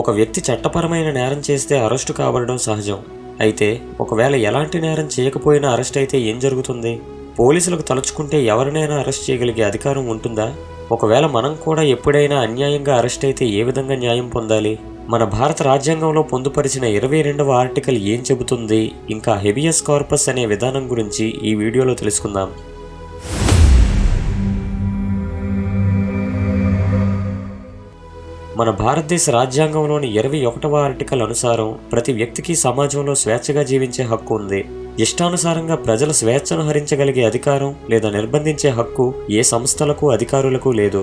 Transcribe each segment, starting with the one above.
ఒక వ్యక్తి చట్టపరమైన నేరం చేస్తే అరెస్టు కాబడడం సహజం. అయితే ఒకవేళ ఎలాంటి నేరం చేయకపోయినా అరెస్ట్ అయితే ఏం జరుగుతుంది? పోలీసులకు తలుచుకుంటే ఎవరినైనా అరెస్ట్ చేయగలిగే అధికారం ఉంటుందా? ఒకవేళ మనం కూడా ఎప్పుడైనా అన్యాయంగా అరెస్ట్ అయితే ఏ విధంగా న్యాయం పొందాలి? మన భారత రాజ్యాంగంలో పొందుపరిచిన ఇరవై రెండవ ఆర్టికల్ ఏం చెబుతుంది? ఇంకా హెబియస్ కార్పస్ అనే విధానం గురించి ఈ వీడియోలో తెలుసుకుందాం. మన భారతదేశ రాజ్యాంగంలోని ఇరవై ఒకటవ ఆర్టికల్ అనుసారం ప్రతి వ్యక్తికి సమాజంలో స్వేచ్ఛగా జీవించే హక్కు ఉంది. ఇష్టానుసారంగా ప్రజల స్వేచ్ఛను హరించగలిగే అధికారం లేదా నిర్బంధించే హక్కు ఏ సంస్థలకు అధికారులకు లేదు.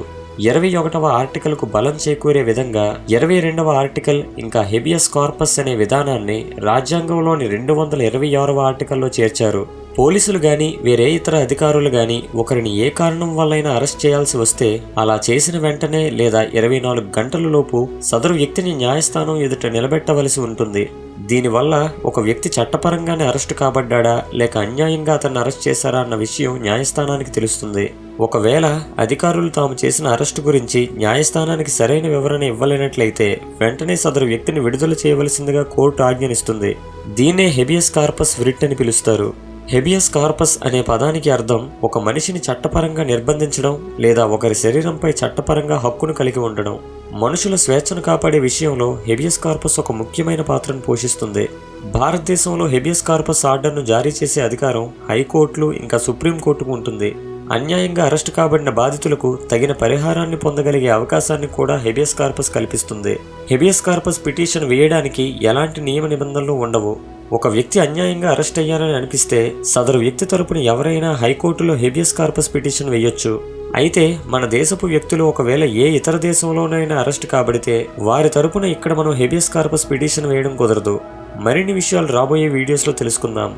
ఇరవై ఒకటవ ఆర్టికల్కు బలం చేకూరే విధంగా ఇరవై రెండవ ఆర్టికల్ ఇంకా హెబియస్ కార్పస్ అనే విధానాన్ని రాజ్యాంగంలోని రెండు వందల ఇరవై ఆరవ ఆర్టికల్లో చేర్చారు. పోలీసులు కానీ వేరే ఇతర అధికారులు కానీ ఒకరిని ఏ కారణం వల్లైనా అరెస్ట్ చేయాల్సి వస్తే అలా చేసిన వెంటనే లేదా ఇరవై నాలుగు గంటల లోపు సదరు వ్యక్తిని న్యాయస్థానం ఎదుట నిలబెట్టవలసి ఉంటుంది. దీనివల్ల ఒక వ్యక్తి చట్టపరంగానే అరెస్టు కాబడ్డా లేక అన్యాయంగా అతన్ని అరెస్ట్ చేశారా అన్న విషయం న్యాయస్థానానికి తెలుస్తుంది. ఒకవేళ అధికారులు తాము చేసిన అరెస్టు గురించి న్యాయస్థానానికి సరైన వివరణ ఇవ్వలేనట్లయితే వెంటనే సదరు వ్యక్తిని విడుదల చేయవలసిందిగా కోర్టు ఆజ్ఞనిస్తుంది. దీన్నే హెబియస్ కార్పస్ విరిట్ అని పిలుస్తారు. హెబియస్ కార్పస్ అనే పదానికి అర్థం ఒక మనిషిని చట్టపరంగా నిర్బంధించడం లేదా ఒకరి శరీరంపై చట్టపరంగా హక్కును కలిగి ఉండడం. మనుషుల స్వేచ్ఛను కాపాడే విషయంలో హెబియస్ కార్పస్ ఒక ముఖ్యమైన పాత్రను పోషిస్తుంది. భారతదేశంలో హెబియస్ కార్పస్ ఆర్డర్ను జారీ చేసే అధికారం హైకోర్టులు ఇంకా సుప్రీంకోర్టుకు ఉంటుంది. అన్యాయంగా అరెస్టు కాబడిన బాధితులకు తగిన పరిహారాన్ని పొందగలిగే అవకాశాన్ని కూడా హెబియస్ కార్పస్ కల్పిస్తుంది. హెబియస్ కార్పస్ పిటిషన్ వేయడానికి ఎలాంటి నియమ నిబంధనలు ఉండవు. ఒక వ్యక్తి అన్యాయంగా అరెస్ట్ అయ్యారని అనిపిస్తే సదరు వ్యక్తి తరపున ఎవరైనా హైకోర్టులో హెబియస్ కార్పస్ పిటిషన్ వేయొచ్చు. అయితే మన దేశపు వ్యక్తులు ఒకవేళ ఏ ఇతర దేశంలోనైనా అరెస్ట్ కాబడితే వారి తరపున ఇక్కడ మనం హెబియస్ కార్పస్ పిటిషన్ వేయడం కుదరదు. మరిన్ని విషయాలు రాబోయే వీడియోస్లో తెలుసుకుందాం.